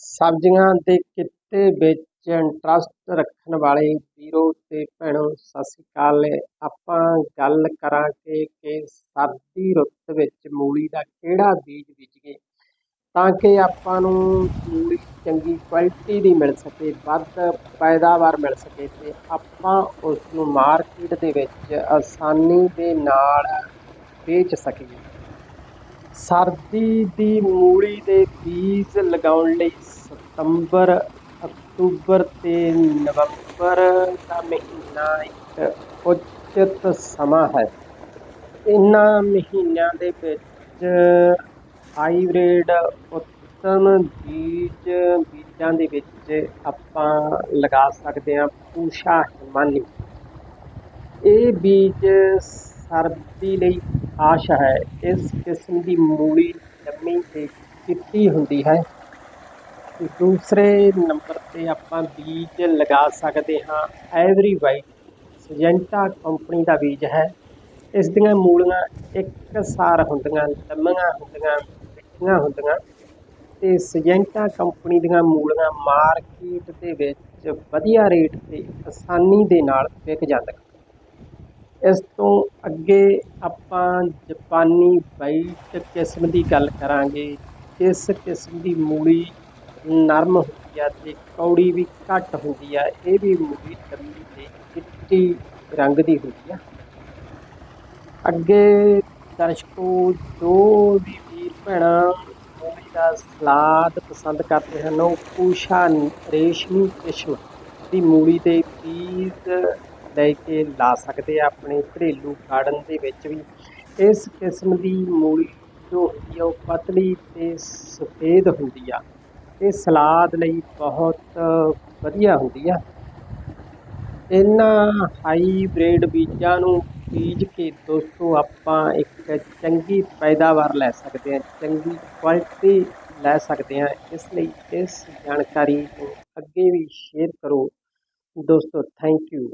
ਸਬਜ਼ੀਆਂ ਦੇ ਕਿੱਤੇ ਵਿੱਚ ਇੰਟਰਸਟ ਰੱਖਣ ਵਾਲੇ ਵੀਰੋ ਤੇ ਭੈਣੋ, ਸਤਿ ਸ਼੍ਰੀ ਅਕਾਲ। ਆਪਾਂ ਗੱਲ ਕਰਾਂਗੇ ਕਿ ਸਰਦੀ ਰੁੱਤ ਵਿੱਚ ਮੂਲੀ ਦਾ ਕਿਹੜਾ ਬੀਜ ਬੀਜੀਏ ਤਾਂ ਕਿ ਆਪਾਂ ਨੂੰ ਮੂਲੀ ਚੰਗੀ ਕੁਆਲਿਟੀ ਦੀ ਮਿਲ ਸਕੇ, ਵੱਧ ਪੈਦਾਵਾਰ ਮਿਲ ਸਕੇ ਤੇ ਆਪਾਂ ਉਸ ਨੂੰ ਮਾਰਕੀਟ ਦੇ ਵਿੱਚ ਆਸਾਨੀ ਦੇ ਨਾਲ ਵੇਚ ਸਕੀਏ। ਸਰਦੀ ਦੀ ਮੂਲੀ ਦੇ ਬੀਜ ਲਗਾਉਣ ਲਈ ਸਤੰਬਰ, ਅਕਤੂਬਰ ਅਤੇ ਨਵੰਬਰ ਦਾ ਮਹੀਨਾ ਇੱਕ ਉਚਿਤ ਸਮਾਂ ਹੈ। ਇਹਨਾਂ ਮਹੀਨਿਆਂ ਦੇ ਵਿੱਚ ਹਾਈਬ੍ਰਿਡ ਉੱਤਮ ਬੀਜ, ਬੀਜਾਂ ਦੇ ਵਿੱਚ ਆਪਾਂ ਲਗਾ ਸਕਦੇ ਹਾਂ ਪੂਸ਼ਾ ਹਿਮਾਨੀ ਇਹ ਬੀਜ ਸਰਦੀ ਲਈ ਆਸ਼ ਹੈ। ਇਸ ਕਿਸਮ ਦੀ ਮੂਲੀ ਲੰਮੀ ਤੇ ਚਿੱਟੀ ਹੁੰਦੀ ਹੈ। ਦੂਸਰੇ ਨੰਬਰ ਤੇ ਆਪਾਂ ਬੀਜ ਲਗਾ ਸਕਦੇ ਹਾਂ। ਐਵਰੀ ਵਾਈਟ ਸਜੈਂਟਾ ਕੰਪਨੀ ਦਾ ਬੀਜ ਹੈ। ਇਸ ਦੀਆਂ ਮੂਲੀਆਂ ਇੱਕ ਸਾਰ ਹੁੰਦੀਆਂ, ਲੰਮੀਆਂ ਹੁੰਦੀਆਂ, ਮਿੱਠੀਆਂ ਹੁੰਦੀਆਂ ਤੇ ਸਜੈਂਟਾ ਕੰਪਨੀ ਦੀਆਂ ਮੂਲੀਆਂ ਮਾਰਕੀਟ ਦੇ ਵਿੱਚ ਵਧੀਆ ਰੇਟ ਤੇ ਆਸਾਨੀ ਦੇ ਨਾਲ ਵਿਕ ਜਾਂਦੀਆਂ। ਇਸ ਤੋਂ ਅੱਗੇ ਆਪਾਂ ਜਪਾਨੀ ਵਾਈਟ ਕਿਸਮ ਦੀ ਗੱਲ ਕਰਾਂਗੇ। ਇਸ ਕਿਸਮ ਦੀ ਮੂਲੀ ਨਰਮ ਹੁੰਦੀ ਆ ਤੇ ਕੌੜੀ ਵੀ ਘੱਟ ਹੁੰਦੀ ਆ। ਇਹ ਵੀ ਮੂਲੀ ਲੰਮੀ ਤੇ ਚਿੱਟੀ ਰੰਗ ਦੀ ਹੁੰਦੀ ਆ। ਅੱਗੇ ਦਰਸ਼ਕੋ, ਜੋ ਵੀ ਵੀਰ ਭੈਣਾਂ ਮੂਲੀ ਦਾ ਸਲਾਦ ਪਸੰਦ ਕਰਦੇ ਹਨ, ਉਹ ਪੂਸ਼ਾ ਰੇਸ਼ਮੀ ਕਿਸਮ ਦੀ ਮੂਲੀ ਦੇ ਬੀਜ ਲੈ ਕੇ ਲਾ ਸਕਦੇ ਆ ਆਪਣੇ ਘਰੇਲੂ ਗਾਰਡਨ ਦੇ ਵਿੱਚ ਵੀ। ਇਸ ਕਿਸਮ ਦੀ ਮੂਲੀ ਜੋ ਹੁੰਦੀ ਆ, ਉਹ ਪਤਲੀ ਤੇ ਸਫੇਦ ਹੁੰਦੀ ਆ। ਇਹ ਸਲਾਦ ਲਈ ਬਹੁਤ ਵਧੀਆ ਹੁੰਦੀ ਆ। ਇਹਨਾਂ ਹਾਈਬ੍ਰਿਡ ਬੀਜਾਂ ਨੂੰ ਬੀਜ ਕੇ ਦੋਸਤੋ, ਆਪਾਂ ਇੱਕ ਚੰਗੀ ਪੈਦਾਵਾਰ ਲੈ ਸਕਦੇ ਹਾਂ ਚੰਗੀ ਕੁਆਲਿਟੀ ਲੈ ਸਕਦੇ ਹਾਂ ਇਸ ਲਈ ਇਸ ਜਾਣਕਾਰੀ ਨੂੰ ਅੱਗੇ ਵੀ ਸ਼ੇਅਰ ਕਰੋ। ਦੋਸਤੋ ਥੈਂਕ ਯੂ